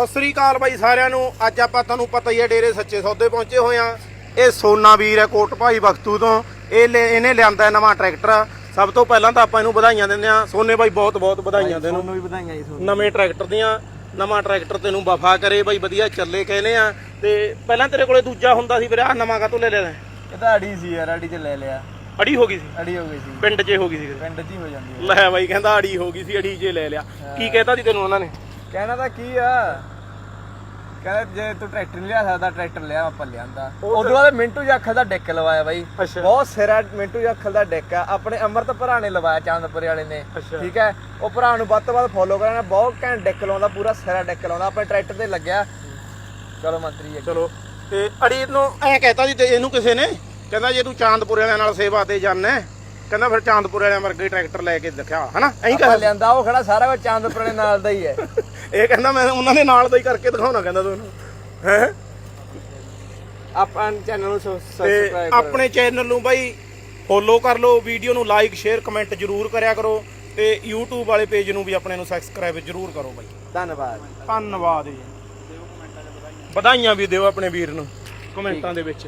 ਸਤਿ ਸ੍ਰੀ ਅਕਾਲ ਬਾਈ ਸਾਰਿਆਂ ਨੂੰ। ਅੱਜ ਆਪਾਂ ਤੁਹਾਨੂੰ ਪਤਾ ਹੀ ਹੈ ਡੇਰੇ ਸੱਚੇ ਸੌਦੇ ਪਹੁੰਚੇ ਹੋਏ ਆ। ਇਹ ਸੋਨਾ ਵੀਰ ਹੈ ਕੋਟ ਭਾਈ ਬਖਤੂ ਤੋਂ। ਇਹ ਇਹਨੇ ਲਿਆਂਦਾ ਨਵਾਂ ਟਰੈਕਟਰ। ਸਭ ਤੋਂ ਪਹਿਲਾਂ ਤਾਂ ਆਪਾਂ ਇਹਨੂੰ ਵਧਾਈਆਂ ਦਿੰਦੇ ਆ। ਸੋਨੇ ਬਾਈ ਬਹੁਤ ਬਹੁਤ ਵਧਾਈਆਂ ਦੇਣ ਤੁਹਾਨੂੰ ਵੀ ਵਧਾਈਆਂ ਜੀ ਤੁਹਾਨੂੰ ਨਵੇਂ ਟਰੈਕਟਰ ਦੀਆਂ। ਨਵਾਂ ਟਰੈਕਟਰ ਤੈਨੂੰ ਵਫਾ ਕਰੇ ਬਾਈ ਵਧੀਆ ਚੱਲੇ ਕਹਿੰਦੇ ਆ। ਤੇ ਪਹਿਲਾਂ ਤੇਰੇ ਕੋਲੇ ਦੂਜਾ ਹੁੰਦਾ ਸੀ ਵੀਰੇ ਆ ਨਵਾਂ ਕਾਤੋਂ ਲੈ ਲਿਆ ਇਹ ਤਾਂ ਅੜੀ ਸੀ ਯਾਰ ਅੜੀ ਚ ਲੈ ਲਿਆ। ਅੜੀ ਹੋ ਗਈ ਸੀ? ਅੜੀ ਹੋ ਗਈ ਸੀ। ਪਿੰਡ 'ਚ ਹੋ ਗਈ ਸੀ। ਪਿੰਡ 'ਚ ਹੀ ਹੋ ਜਾਂਦੀ ਹੈ। ਲੈ ਬਾਈ ਕਹਿੰਦਾ ਅੜੀ ਹੋ ਗਈ ਸੀ ਅੜੀ 'ਚ ਲੈ ਲਿਆ। ਕੀ ਕਹਿਤਾ ਸੀ ਤੈਨੂੰ ਉਹਨਾਂ ਨੇ? ਕਹਿਣਾ ਤਾਂ ਕੀ ਆ? ਕਹਿੰਦਾ ਜੇ ਤੂੰ ਟਰੈਕਟਰ ਨਹੀਂ ਲਿਆ ਸਕਦਾ ਟਰੈਕਟਰ ਲਿਆ ਆਪਾਂ ਲਿਆਂਦਾ। ਉਦੋਂ ਬਾਅਦ ਮਿੰਟੂ ਜਾਖਲ ਦਾ ਡੈਕ ਲਵਾਇਆ ਬਾਈ। ਅੱਛਾ। ਬਹੁਤ ਸਿਰਾ ਮਿੰਟੂ ਜਾਖਲ ਦਾ ਡੈਕ ਆ। ਆਪਣੇ ਅਮਰਤ ਭਰਾ ਨੇ ਲਵਾਇਆ ਚਾਂਦਪੁਰੇ ਵਾਲੇ ਨੇ। ਅੱਛਾ। ਠੀਕ ਹੈ? ਉਹ ਭਰਾ ਨੂੰ ਵੱਧ ਤੋਂ ਵੱਧ ਫੋਲੋ ਕਰਨਾ ਬਹੁਤ ਘੈਂਟ ਡੈਕ ਲਾਉਂਦਾ ਪੂਰਾ ਸਿਰਾ ਡੈਕ ਲਾਉਂਦਾ ਆਪਣੇ ਟਰੈਕਟਰ ਤੇ ਲੱਗਿਆ। ਚਲੋ ਮੰਤਰੀ ਜੀ ਚਲੋ ਤੇ ਅੜੀ ਨੂੰ ਐ ਕਹਿਤਾ ਤੇ ਇਹਨੂੰ ਕਿਸੇ ਨੇ ਕਹਿੰਦਾ ਜੇ ਤੂੰ ਚਾਂਦਪੁਰ ਵਾਲਿਆਂ ਨਾਲ ਸੇਵਾ ਤੇ ਜਾਣਾ ਕਹਿੰਦਾ ਫਿਰ ਚਾਂਦਪੁਰ ਵਾਲਿਆਂ ਵਰਗੇ ਟਰੈਕਟਰ ਲੈ ਕੇ ਦਿਖਾ ਹਨਾ? ਐਂ ਆਪਾਂ ਕਹ ਲਿਆਂਦਾ ਉਹ ਖੜਾ ਸਾਰਾ ਕੁਝ ਚਾਂਦਪੁਰੇ ਦੇ ਨਾਲ ਦਾ ਹੀ ਹੈ। ਇਹ ਕਹਿੰਦਾ ਮੈਂ ਉਹਨਾਂ ਦੇ ਨਾਲ ਦਾ ਹੀ ਕਰਕੇ ਦਿਖਾਉਣਾ ਕਹਿੰਦਾ ਤੁਹਾਨੂੰ ਹੈ? ਆਪਾਂ ਚੈਨਲ ਨੂੰ ਤੇ ਸਬਸਕ੍ਰਾਈਬ ਆਪਣੇ ਚੈਨਲ ਨੂੰ ਬਾਈ ਫੋਲੋ ਕਰ ਲਓ ਵੀਡੀਓ ਨੂੰ ਲਾਈਕ ਸ਼ੇਅਰ ਕਮੈਂਟ ਜਰੂਰ ਕਰਿਆ ਕਰੋ ਤੇ YouTube ਵਾਲੇ ਪੇਜ ਨੂੰ ਵੀ ਆਪਣੇ ਨੂੰ ਸਬਸਕ੍ਰਾਈਬ ਜਰੂਰ ਕਰੋ ਬਾਈ। ਧੰਨਵਾਦ। ਧੰਨਵਾਦ ਜੀ। ਵਧਾਈਆਂ ਵੀ ਦਿਓ ਆਪਣੇ ਵੀਰ ਨੂੰ ਕਮੈਂਟਾਂ ਦੇ ਵਿੱਚ।